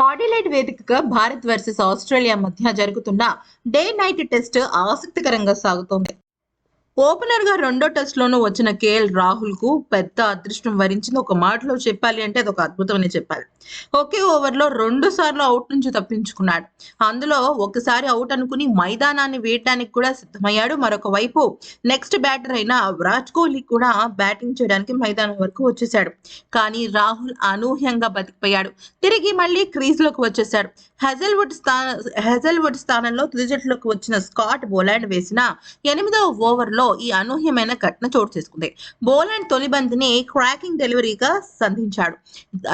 పాడిలైట్ వేదికగా Bharat versus Australia మధ్య జరుగుతున్న డే నైట్ టెస్ట్ ఆసక్తికరంగా సాగుతోంది. ఓపెనర్గా రెండో టెస్ట్ లోనూ వచ్చిన కేఎల్ రాహుల్కు పెద్ద అదృష్టం వరించింది. ఒక మాటలో చెప్పాలి అంటే అది ఒక అద్భుతమని చెప్పాలి. ఒకే ఓవర్లో రెండు సార్లు అవుట్ నుంచి తప్పించుకున్నాడు. అందులో ఒకసారి అవుట్ అనుకుని మైదానాన్ని వేయడానికి కూడా సిద్ధమయ్యాడు. మరొక వైపు నెక్స్ట్ బ్యాటర్ అయిన విరాట్ కోహ్లీ కూడా బ్యాటింగ్ చేయడానికి మైదానం వరకు వచ్చేశాడు. కానీ రాహుల్ అనూహ్యంగా బతికిపోయాడు. తిరిగి మళ్ళీ క్రీజ్లోకి వచ్చేశాడు. హెజల్వుడ్ స్థాన హెజల్వుడ్ స్థానంలో తుది జట్టులోకి వచ్చిన స్కాట్ బోలాండ్ వేసిన ఎనిమిదవ ఓవర్లో ఈ అనూహ్యమైన ఘటన చోటు చేసుకుంది. బోలాండ్ తొలి బంతిని క్రాకింగ్ డెలివరీగా సంధించాడు.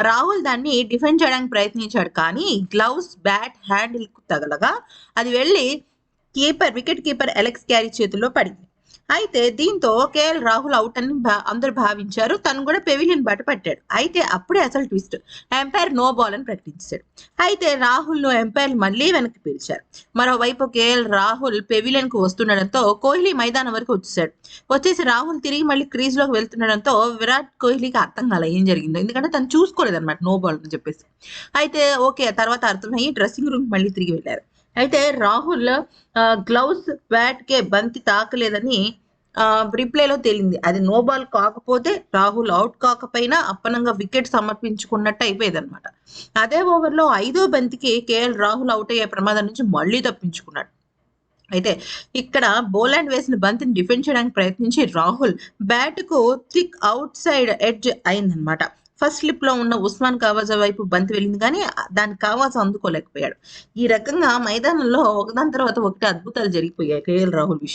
రాహుల్ దాన్ని డిఫెండ్ చేయడానికి ప్రయత్నించాడు కానీ గ్లౌస్ బ్యాట్ హ్యాండిల్ తగలగా అది వెళ్ళి keeper wicket keeper Alex Carey చేతుల్లో పడింది. అయితే దీంతో కేఎల్ రాహుల్ అవుట్ అని భా- అందరూ భావించారు. తను కూడా పెవిలియన్ బాట పట్టాడు. అయితే అప్పుడే అసలు ట్విస్ట్. ఎంపైర్ నో బాల్ అని ప్రకటించాడు. అయితే రాహుల్ను ఎంపైర్ మళ్ళీ వెనక్కి పిలిచారు. మరోవైపు కేఎల్ రాహుల్ పెవిలియన్కు వస్తుండడంతో కోహ్లీ మైదానం వరకు వచ్చేసాడు. వచ్చేసి రాహుల్ తిరిగి మళ్ళీ క్రీజ్లోకి వెళ్తుండడంతో విరాట్ కోహ్లీకి అర్థం కాలే ఏం జరిగిందో. ఎందుకంటే తను చూసుకోలేదు అనమాట నో బాల్ అని చెప్పేసి. అయితే ఓకే తర్వాత అర్థమయ్యి డ్రెస్సింగ్ రూమ్ మళ్ళీ తిరిగి వెళ్ళారు. అయితే రాహుల్ గ్లౌస్ బ్యాట్ కే బంతి తాకలేదని రిప్లేలో తేలింది. అది నో బాల్ కాకపోతే రాహుల్ అవుట్ కాకపోయినా అప్పనంగా వికెట్ సమర్పించుకున్నట్టు అయిపోయేది అనమాట అదే ఓవర్లో ఐదో బంతికి కేఎల్ రాహుల్ అవుట్ అయ్యే ప్రమాదం నుంచి మళ్ళీ తప్పించుకున్నాడు. అయితే ఇక్కడ బోలాండ్ వేసిన బంతిని డిఫెండ్ చేయడానికి ప్రయత్నించి రాహుల్ బ్యాట్కు థిక్ అవుట్ సైడ్ ఎడ్జ్ అయిందనమాట ఫస్ట్ స్లిప్లో ఉన్న ఉస్మాన్ కావాజా వైపు బంతి వెళ్ళింది కానీ దాన్ని కావాజా అందుకోలేకపోయాడు. ఈ రకంగా మైదానంలో ఒకదాని తర్వాత ఒకటి అద్భుతాలు జరిగిపోయాయి. కేఎల్ రాహుల్ విషయం.